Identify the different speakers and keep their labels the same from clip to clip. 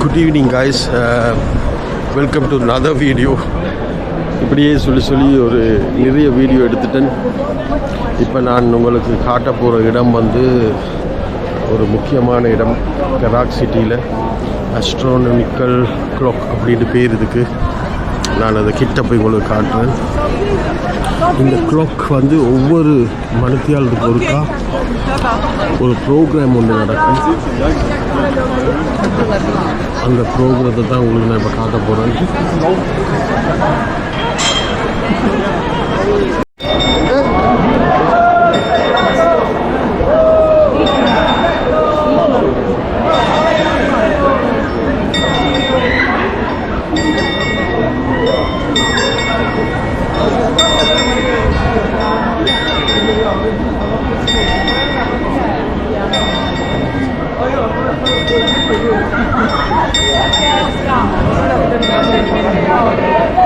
Speaker 1: Good evening guys welcome to நத video இப்படியே சொல்லி சொல்லி ஒரு நிறைய வீடியோ எடுத்துட்டேன். இப்போ நான் உங்களுக்கு காட்ட போகிற இடம் வந்து ஒரு முக்கியமான இடம் கராக் சிட்டியில் அஸ்ட்ரோனமிக்கல் கிளாக் அப்படின்னு பேர் இதுக்கு. நான் அதை கிட்ட போய் உங்களுக்கு காட்டுறேன். இந்த கிளாக் வந்து ஒவ்வொரு மணித்தியாலத்துக்கு ஒருக்கா ஒரு ப்ரோக்ராம் ஒன்று நடக்கும். அந்த ப்ரோக்ராத்தை தான் உங்களுக்கு நான் இப்போ காட்ட போகிறேன் 天下，天下，天下！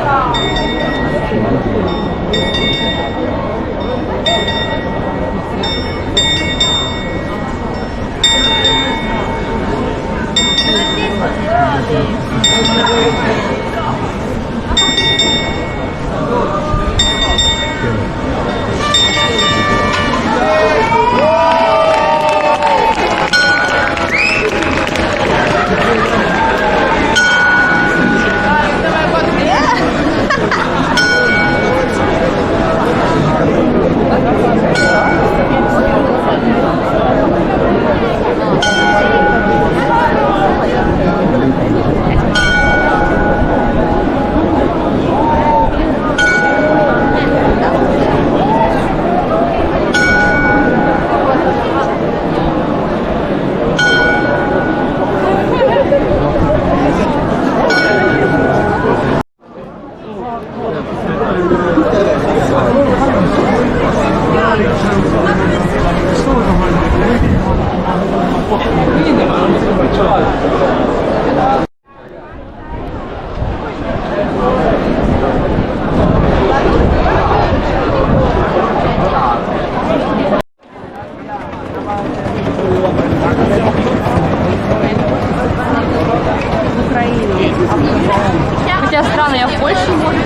Speaker 2: Хотя странно, я в Польше, может.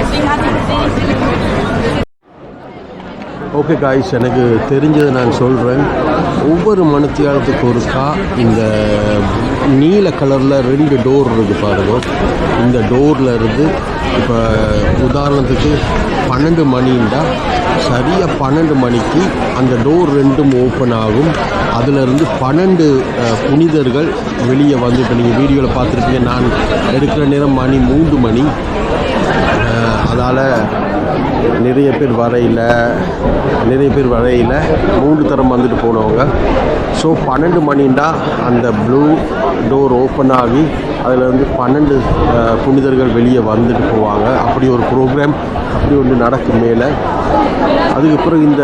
Speaker 2: Deswegen hatte ich gesehen,
Speaker 1: okay guys எனக்கு தெரிஞ்சதை நான் சொல்கிறேன் ஒவ்வொரு மணித்தியாலத்துக்கு ஒருக்கா இந்த நீல கலரில் ரெண்டு டோர் இருக்குது பாருங்க. இந்த டோரில் இருந்து இப்போ உதாரணத்துக்கு பன்னெண்டு மணின்னா சரியாக பன்னெண்டு மணிக்கு அந்த டோர் ரெண்டும் ஓப்பன் ஆகும். அதிலிருந்து பன்னெண்டு புனிதர்கள் வெளியே வந்து இப்போ நீங்கள் வீடியோவில் பார்த்துருப்பீங்க. நான் எடுக்கிற நேரம் மணி மூன்று மணி. அதால் நிறைய பேர் வரையில் நிறைய பேர் வரையில் மூன்று தரம் வந்துட்டு போனவங்க. ஸோ பன்னெண்டு மணிண்டா அந்த ப்ளூ டோர் ஓப்பன் ஆகி அதில் வந்து பன்னெண்டு புனிதர்கள் வெளியே வந்துட்டு போவாங்க. அப்படி ஒரு ப்ரோக்ராம் அப்படி ஒன்று நடக்கும் மேலே. அதுக்கப்புறம் இந்த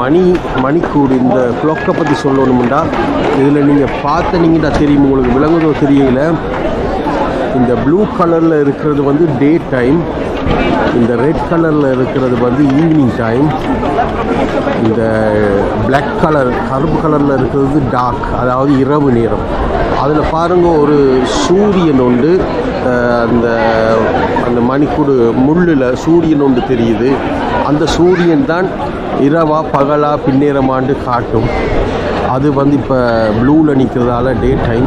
Speaker 1: மணி மணிக்கூடு இந்த க்ளொக்கை பற்றி சொல்லணும்டா. இதில் நீங்கள் பார்த்தனீங்கன்னா தெரியும் உங்களுக்கு விளங்குதோ தெரியல. இந்த ப்ளூ கலரில் இருக்கிறது வந்து டே டைம் இந்த ரெட் கலரில் இருக்கிறது வந்து ஈவினிங் டைம் இந்த பிளாக் கலர் கருப்பு கலரில் இருக்கிறது டார்க் அதாவது இரவு நேரம். அதில் பாருங்கள் ஒரு சூரியன் உண்டு. அந்த அந்த மணிக்கூடு முள்ளில் சூரியன் ஒன்று தெரியுது. அந்த சூரியன் தான் இரவா பகலா பின்னேரமாண்டு காட்டும். அது வந்து இப்போ ப்ளூவில் நிற்கிறதால டே டைம்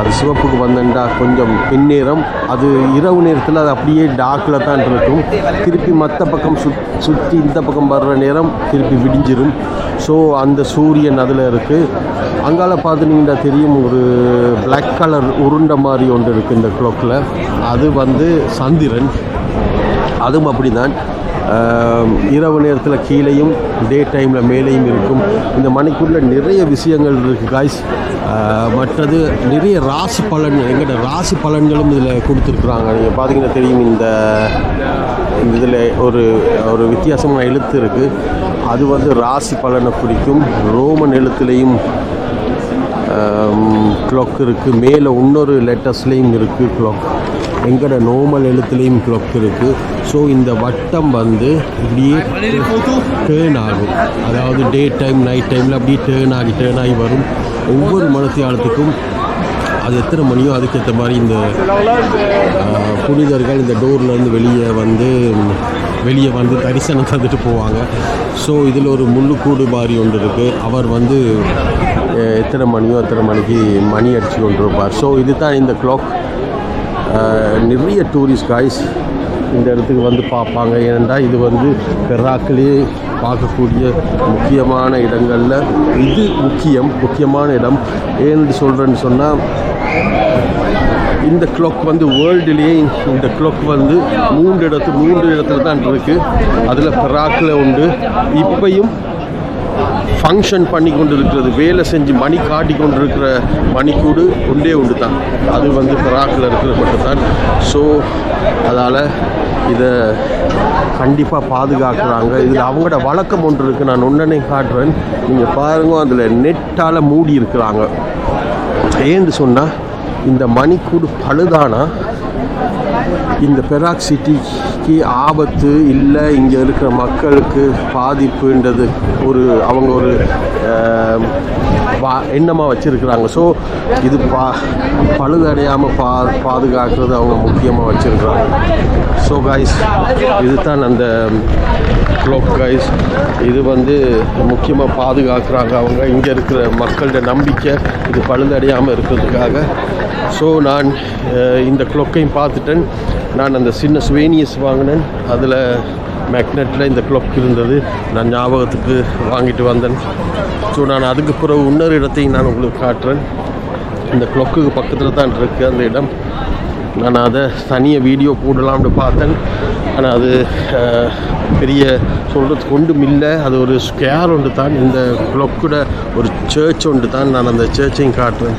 Speaker 1: அது சிவப்புக்கு வந்தேன்டா கொஞ்சம் பின்னேரம். அது இரவு நேரத்தில் அது அப்படியே டார்க்கில் தான் இருக்கும். திருப்பி மற்ற பக்கம் சுத் சுற்றி இந்த பக்கம் வர்ற நேரம் திருப்பி விடிஞ்சிரும். ஸோ அந்த சூரியன் அதில் இருக்குது அங்கால பார்த்துட்டிங்கன்னா தெரியும் ஒரு பிளாக் கலர் உருண்டை மாதிரி ஒன்று இருக்குது இந்த க்ளோக்கில் அது வந்து சந்திரன். அதுவும் அப்படிதான். தான் இரவு நேரத்தில் கீழேயும் டே டைமில் மேலேயும் இருக்கும். இந்த மணிக்குள்ளே நிறைய விஷயங்கள் இருக்குது காய்ஸ் மற்றது நிறைய ராசி பலன் எங்கிட்ட ராசி பலன்களும் இதில் கொடுத்துருக்குறாங்க. நீங்கள் பார்த்தீங்கன்னா தெரியும் இந்த இந்த இதில் ஒரு ஒரு வித்தியாசமான எழுத்து இருக்குது அது வந்து ராசி பலனை குறிக்கும். ரோமன் எழுத்துலேயும் கிளாக் இருக்குது மேலே இன்னொரு லெட்டர்ஸ்லேயும் இருக்குது கிளாக் எங்கட நோமல் எழுத்துலேயும் கிளாக் இருக்குது ஸோ இந்த வட்டம் வந்து இப்படியே டேர்ன் ஆகும். அதாவது டே டைம் நைட் டைமில் அப்படியே டேர்ன் ஆகி டேர்ன் ஆகி வரும். ஒவ்வொரு மனத்தியாலத்துக்கும் அது எத்தனை மணியோ அதுக்கேற்ற மாதிரி இந்த புனிதர்கள் இந்த டோர்லேருந்து வெளியே வந்து வெளியே வந்து தரிசனம் தந்துட்டு போவாங்க. ஸோ இதில் ஒரு முள்ளுக்கூடு மாதிரி ஒன்று இருக்குது அவர் வந்து எத்தனை மணியோ எத்தனை மணிக்கு மணி அடிச்சு கொண்டு இருப்பார் ஸோ இதுதான் இந்த கிளாக் நிறைய டூரிஸ்ட் காய்ஸ் இந்த இடத்துக்கு வந்து பார்ப்பாங்க. ஏனென்றா இது வந்து பெராக்கிலே பார்க்கக்கூடிய முக்கியமான இடங்களில் இது முக்கியம் முக்கியமான இடம். ஏன்னு சொல்கிறேன்னு சொன்னால் இந்த கிளாக் வந்து வேர்ல்டுலேயே இந்த கிளாக் வந்து மூன்று இடத்து மூன்று இடத்துல தான் இருக்குது அதில் பெராக்கில் உண்டு. இப்பையும் ஃபங்க்ஷன் பண்ணி கொண்டு இருக்கிறது வேலை செஞ்சு மணி காட்டி கொண்டு இருக்கிற மணிக்கூடு ஒன்றே உண்டு தான் அது வந்து பெராக்கில் இருக்கிற மட்டும் தான் ஸோ அதால் இதை கண்டிப்பாக பாதுகாக்கிறாங்க. இதில் அவங்களோட வழக்கம் ஒன்று இருக்குது நான் ஒன்றனை காட்டுறேன். நீங்கள் பாருங்க அதில் நெட்டால் மூடி இருக்கிறாங்க ஏன்னு சொன்னால் இந்த மணிக்கூடு பழுதானா? இந்த பெராக் சிட்டிக்கு ஆபத்து இல்லை. இங்கே இருக்கிற மக்களுக்கு பாதிப்புன்றது ஒரு அவங்க ஒரு வா- எண்ணமாக வச்சுருக்கிறாங்க. ஸோ இது பா பழுதடையாமல் பா பாதுகாக்கிறது அவங்க முக்கியமாக வச்சுருக்கிறாங்க. ஸோ கைஸ் இதுதான் அந்த க்ளோக் கைஸ் இது வந்து முக்கியமாக பாதுகாக்கிறாங்க அவங்க. இங்கே இருக்கிற மக்கள்கிட்ட நம்பிக்கை இது பழுதடையாமல் இருக்கிறதுக்காக. ஸோ நான் இந்த க்ளொக்கையும் பார்த்துட்டேன். நான் அந்த சின்ன சுவேனியஸ் வாங்கினேன். அதில் மேக்னெட்டில் இந்த க்ளொக் இருந்தது. நான் ஞாபகத்துக்கு வாங்கிட்டு வந்தேன். ஸோ நான் அதுக்கு பிறகு இன்னொரு இடத்தையும் நான் உங்களுக்கு காட்டுறேன். இந்த க்ளக்குக்கு பக்கத்தில் தான் இருக்குது அந்த இடம். நான் அதை தனியாக வீடியோ போடலாம்னு பார்த்தேன். ஆனால் அது பெரிய சொல்கிறது ஒன்றும் இல்லை. அது ஒரு ஸ்கேர் ஒன்று தான். இந்த க்ளொக்கோட ஒரு சர்ச் ஒன்று தான். நான் அந்த சர்ச்சையும் காட்டுறேன்.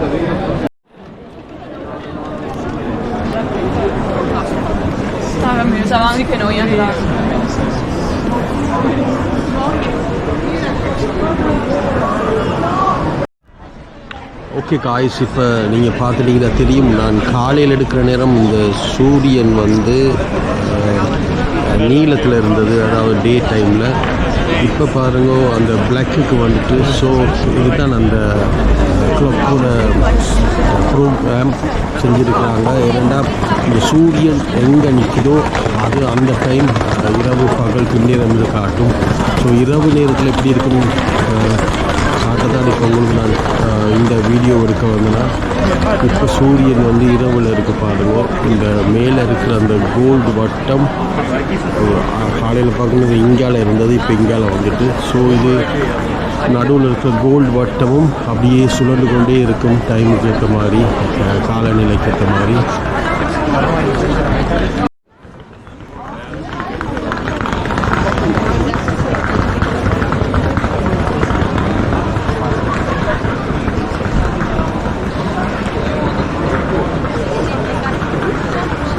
Speaker 1: ஓகே காய்ஸ் இப்போ நீங்கள் பார்த்துட்டீங்கன்னா தெரியும். நான் காலையில் எடுக்கிற நேரம் இந்த சூரியன் வந்து நீளத்தில் இருந்தது அதாவது டே டைமில் இப்போ பாருங்க அந்த பிளாக்குக்கு வந்துட்டு ஸோ இதுதான் அந்த கிளப்போட ப்ரோக்ராம் செஞ்சுருக்கிறாங்க. ஏன்னா இந்த சூரியன் எங்கே நிற்குதோ அது அந்த டைம் இரவு பகல் பின்னேரம் காட்டும். ஸோ இரவு நேரத்தில் எப்படி இருக்கும் அஹ், தான் இப்போ உங்களுக்கு நான் இந்த வீடியோ எடுக்க வந்தேன்னா இப்போ சூரியன் வந்து இரவில் இருக்க பாருங்க. இந்த மேலே இருக்கிற அந்த கோல்டு வட்டம் காலையில் பார்க்கும்போது இங்கால இருந்தது இப்போ இங்கால வந்துட்டு. ஸோ இது நடுவில் இருக்கிற கோல்டு வட்டமும் அப்படியே சுழண்டு கொண்டே இருக்கும் டைமுக்கு ஏற்ற மாதிரி காலநிலைக்கு ஏற்ற மாதிரி.